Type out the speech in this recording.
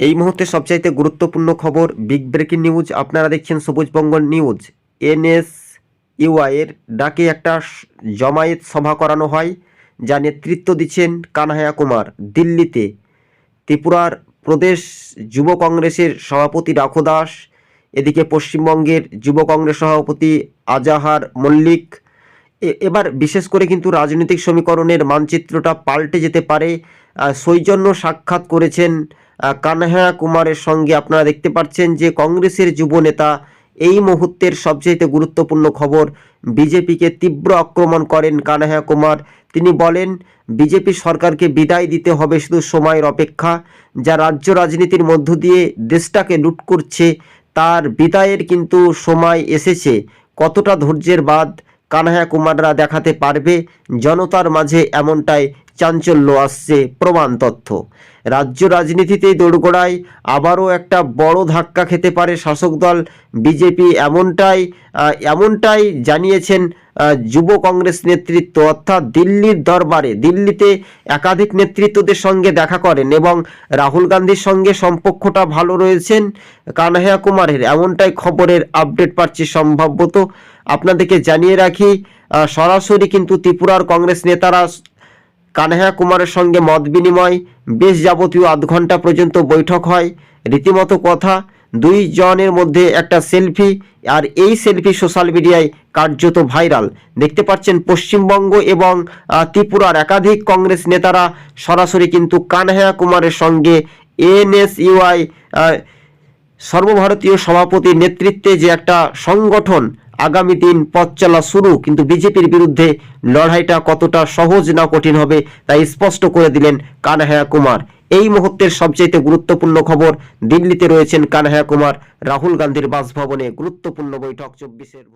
এই মুহূর্তে সবচাইতে গুরুত্বপূর্ণ খবর বিগ ব্রেকিং নিউজ আপনারা দেখছেন সবুজবঙ্গ নিউজ এনএস ইউআইয়ের ডাকে একটা জমায়েত সভা করানো হয়, যা নেতৃত্ব দিচ্ছেন কানহায়া কুমার। দিল্লিতে ত্রিপুরার প্রদেশ যুব কংগ্রেসের সভাপতি রাখো দাস, এদিকে পশ্চিমবঙ্গের যুব কংগ্রেস সভাপতি আজাহার মল্লিক। এবার বিশেষ করে কিন্তু রাজনৈতিক সমীকরণের মানচিত্রটা পাল্টে যেতে পারে। সৌজন্য সাক্ষাৎ করেছেন আহ, কানহায়া কুমারের সঙ্গে আপনারা দেখতে পাচ্ছেন যে কংগ্রেসের যুব নেতা এই মুহূর্তের সবচেয়ে গুরুত্বপূর্ণ খবর বিজেপিকে তীব্র আক্রমণ করেন কানহায়া কুমার। তিনি বলেন বিজেপি সরকারকে বিদায় দিতে হবে শুধু সময়ের অপেক্ষা। যা রাজ্য রাজনীতির মধ্য দিয়ে দেশটাকে লুট করছে তার বিদায়ের কিন্তু সময় এসেছে। কতটা ধৈর্যের বাদ কানহায়া কুমাররা দেখাতে পারবে, জনতার মাঝে এমনটাই চাঞ্চল্য আসছে প্রমাণ তথ্য। রাজ্য রাজনীতিতে দোরগোড়ায় আবারও একটা বড় ধাক্কা খেতে পারে শাসক দল। বিজেপি এমনটাই এমনটাই জানিয়েছেন যুব কংগ্রেস নেতৃত্ব অর্থাৎ দিল্লির দরবারে, দিল্লিতে একাধিক নেতৃত্বদের সঙ্গে দেখা করেন এবং রাহুল গান্ধীর সঙ্গে সম্পর্কটা ভালো রয়েছেন কানহায়া কুমারের। এমনটাই খবরের আপডেট পাচ্ছি সম্ভাব্যত। আপনাদেরকে জানিয়ে রাখি সরাসরি কিন্তু ত্রিপুরার কংগ্রেস নেতারা কানহায়া কুমারের সঙ্গে মত বিনিময়, বেশ যাবতীয় আধ ঘণ্টা পর্যন্ত বৈঠক হয়। রীতিমতো কথা দুই জনের মধ্যে একটা সেলফি আর এই সেলফি সোশ্যাল মিডিয়ায় কার্যত ভাইরাল। দেখতে পাচ্ছেন পশ্চিমবঙ্গ এবং ত্রিপুরার একাধিক কংগ্রেস নেতারা সরাসরি কিন্তু কানহায়া কুমারের সঙ্গে এনএসইউআই সর্বভারতীয় সভাপতির নেতৃত্বে যে একটা সংগঠন আগামী দিন পথ চলা শুরু, কিন্তু বিজেপির বিরুদ্ধে লড়াইটা কতটা সহজ না কঠিন হবে তাই স্পষ্ট করে দিলেন কানহায়া কুমার। এই মুহূর্তের সবচেয়ে গুরুত্বপূর্ণ খবর, দিল্লিতে রয়েছেন কানহায়া কুমার, রাহুল গান্ধীর বাসভবনে গুরুত্বপূর্ণ বৈঠক, চব্বিশের